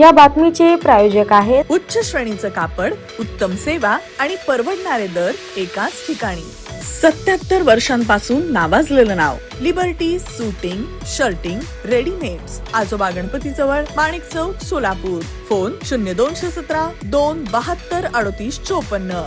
या बातमीचे प्रायोजक आहेत. उच्च श्रेणीचं कापड उत्तम सेवा आणि परवडणारे दर एकाच ठिकाणी. सत्याहत्तर वर्षांपासून नावाजलेलं नाव. लिबर्टी सुटिंग शर्टिंग रेडीमेड्स आजोबा गणपती जवळ माणिक चौक सोलापूर. फोन शून्य दोनशे सतरा दोन बहात्तर अडतीस चोपन्न.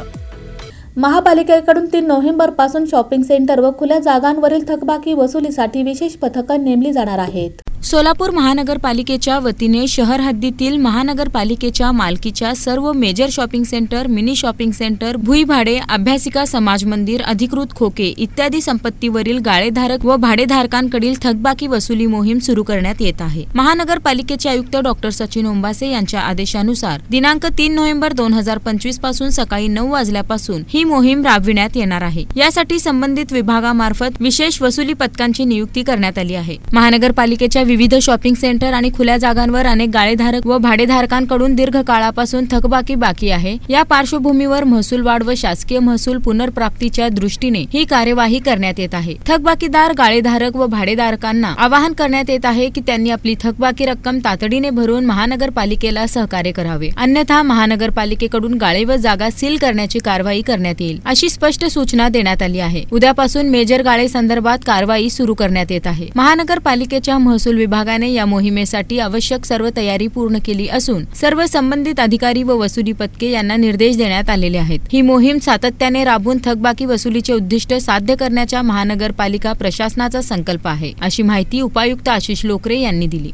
महापालिकेकडून तीन नोव्हेंबरपासून शॉपिंग सेंटर व खुल्या जागांवरील थकबाकी वसुलीसाठी विशेष पथकं नेमली जाणार आहेत. सोलापूर महानगरपालिकेच्या वतीने शहर हद्दीतील महानगरपालिकेच्या मालकीच्या सर्व major shopping centre mini shopping centre भुईभाडे अभ्यासिका समाज मंदिर अधिकृत खोके इत्यादी संपत्तीवरील गाळेधारक व भाडेधारकांकडील थकबाकी वसुली मोहीम सुरू करण्यात येत आहे. महानगरपालिकेचे आयुक्त डॉक्टर सचिन ओंबासे यांच्या आदेशानुसार दिनांक तीन नोव्हेंबर दोन हजार पंचवीसपासून सकाळी नऊ वाजल्यापासून ही मोहीम राबविण्यात येणार आहे. यासाठी संबंधित विभागामार्फत विशेष वसुली पथकांची नियुक्ती करण्यात आली आहे. महानगरपालिकेच्या विविध शॉपिंग सेंटर आणि खुल्या जागांवर अनेक गाळेधारक व भाडेधारकांकडून दीर्घकाळापासून थकबाकी बाकी आहे. या पार्श्वभूमीवर महसूल वाढ व शासकीय महसूल पुनर्प्राप्तीच्या दृष्टीने ही कार्यवाही करण्यात येत आहे. थकबाकीदार गाळेधारक व भाडेधारकांना आवाहन करण्यात येत आहे की त्यांनी आपली थकबाकी रक्कम तातडीने भरून महानगरपालिकेला सहकार्य करावे. अन्यथा महानगरपालिकेकडून गाळे व जागा सील करण्याची कारवाई करण्यात येईल अशी स्पष्ट सूचना देण्यात आली आहे. उद्यापासून मेजर गाळे संदर्भात कारवाई सुरू करण्यात येत आहे. महानगरपालिकेच्या महसूल विभागाने या मोहिमेसाठी आवश्यक सर्व तयारी पूर्ण केली असून सर्व संबंधित अधिकारी व वसुली पथके यांना निर्देश देण्यात आलेले आहेत. ही मोहीम सातत्याने राबवून थकबाकी वसुलीचे उद्दिष्ट साध्य करण्याच्या महानगरपालिका प्रशासनाचा संकल्प आहे अशी माहिती उपायुक्त आशिष लोकरे यांनी दिली.